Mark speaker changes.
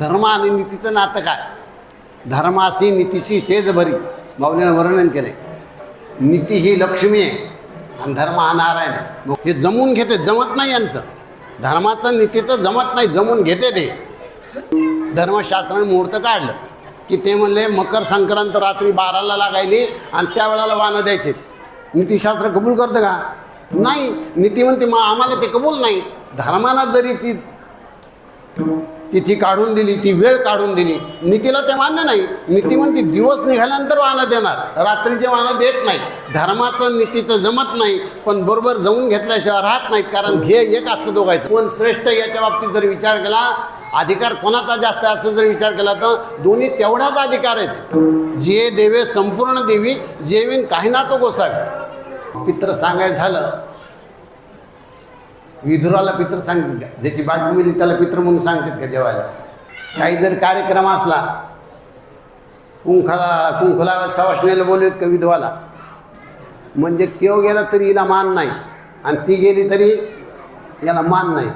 Speaker 1: धर्म आणि नीतीचं नातं काय? धर्माशी नीतीशी शेजभरी. बावलीनं वर्णन केले नीती ही लक्ष्मी आहे आणि धर्म हा नारायण आहे. मग हे जमून घेते जमत नाही यांचं. धर्माचं नीतीचं जमत नाही जमून घेते ते. धर्मशास्त्राने मुहूर्त काढलं. की ते म्हणले मकर संक्रांत रात्री बाराला लागायली आणि त्या वेळेला वानं द्यायचे. नीतीशास्त्र कबूल करतं का? नाही. नीती म्हणते मग आम्हाला ते कबूल नाही. धर्मानं जरी ती तिथी काढून दिली ती वेळ काढून दिली. नीतीला ते मान्य नाही. नीती म्हणते दिवस निघाल्यानंतर वाहनं देणार. रात्रीचे वाहनं देत नाही. धर्माचं नीतीचं जमत नाही. पण बरोबर जाऊन घेतल्याशिवाय राहत नाहीत. कारण ध्येय एक असतं दोघायचं कोण श्रेष्ठ याच्या बाबतीत जर विचार केला अधिकार कोणाचा जास्त आहे असं जर विचार केला तर दोन्ही तेवढाच अधिकार आहेत. जे देवे संपूर्ण देवी जेवीन काही ना तो गोसावी. पित्र सांगायचं झालं विधुराला पित्र सांगतात का? ज्याची बायको मिली त्याला पित्र म्हणून सांगतात का जेवायला? काही जर कार्यक्रम असला कुंखाला कुंखला सवासणीला बोलवत का विधवाला? म्हणजे तो गेला तरी हिला मान नाही. आणि ती गेली तरी याला मान नाही.